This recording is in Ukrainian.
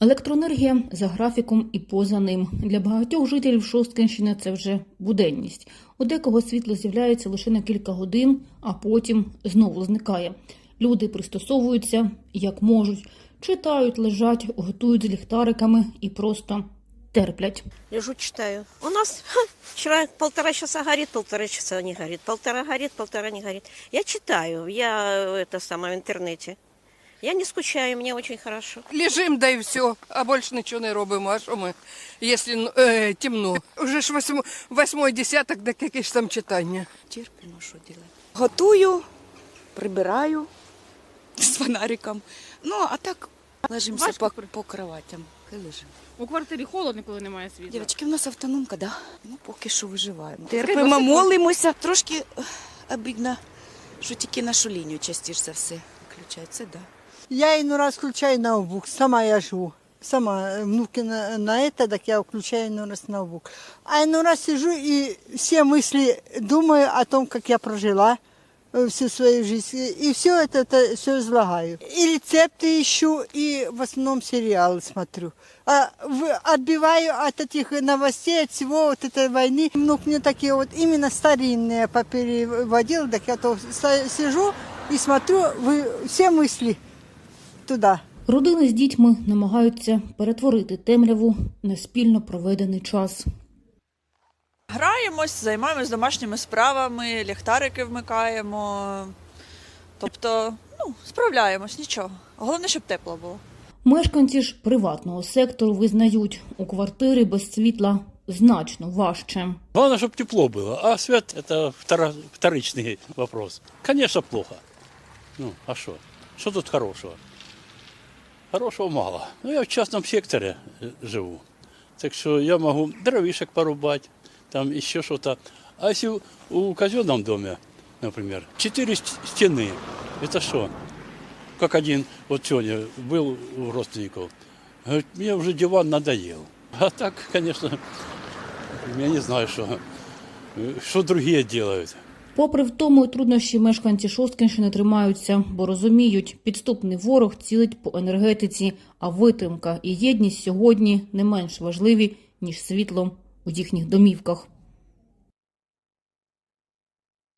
Електроенергія за графіком і поза ним. Для багатьох жителів Шосткинщини це вже буденність. У декого світло з'являється лише на кілька годин, а потім знову зникає. Люди пристосовуються як можуть, читають, лежать, готують з ліхтариками і просто терплять. Лежу, читаю. У нас ха, вчера полтора часа горит, полтора часа не горит. Полтора горит, полтора не горит. Я читаю, я э, это самое в интернете. Я не скучаю, мне очень хорошо. Лежим, да і все, а більше нічого не робимо. А що ми, якщо е, темно? Уже ж восьмо, восьмой десяток, так яке ж там читання. Терпимо, що робити. Готую, прибираю з фонариком. Ну, а так ложимося по, по кроватям. Хай лежимо. У квартирі холодно, коли немає світла. Дівчатки, в нас автономка, да. Ну, поки що виживаємо. Терпимо, молимося. Трошки ех, обідно, що тільки нашу лінію частіше за все включають. Це да. Я иной раз включаю ноутбук, сама я живу. Сама, э, внуки на, на это, так я включаю иной раз ноутбук. А иной раз сижу и все мысли думаю о том, как я прожила э, всю свою жизнь. И все это, это все излагаю. И рецепты ищу, и в основном сериалы смотрю. А в- отбиваю от этих новостей, от всего вот этой войны. Внук мне такие вот именно старинные попереводил, так я то сижу и смотрю вы, все мысли туда. Родини з дітьми намагаються перетворити темряву на спільно проведений час. Граємось, займаємось домашніми справами, ліхтарики вмикаємо. Тобто, ну, справляємось, нічого. Головне, щоб тепло було. Мешканці ж приватного сектору визнають, у квартири без світла значно важче. Главное, чтобы тепло было. А свет – это второ- вторичный вопрос. Конечно, плохо. Ну, а что? Что тут хорошего? хорошого мало. Ну, я в частном секторе э, живу. Так что я могу дровишек порубать, там еще что-то. А если у казенному домі, например, четыре стены, это что? Как один вот сегодня был у родственників, говорить, мені вже диван надоел. А так, конечно, я не знаю, что э, что другие делают. Попри втому і труднощі мешканці Шосткинщини тримаються, бо розуміють, підступний ворог цілить по енергетиці, а витримка і єдність сьогодні не менш важливі, ніж світло у їхніх домівках.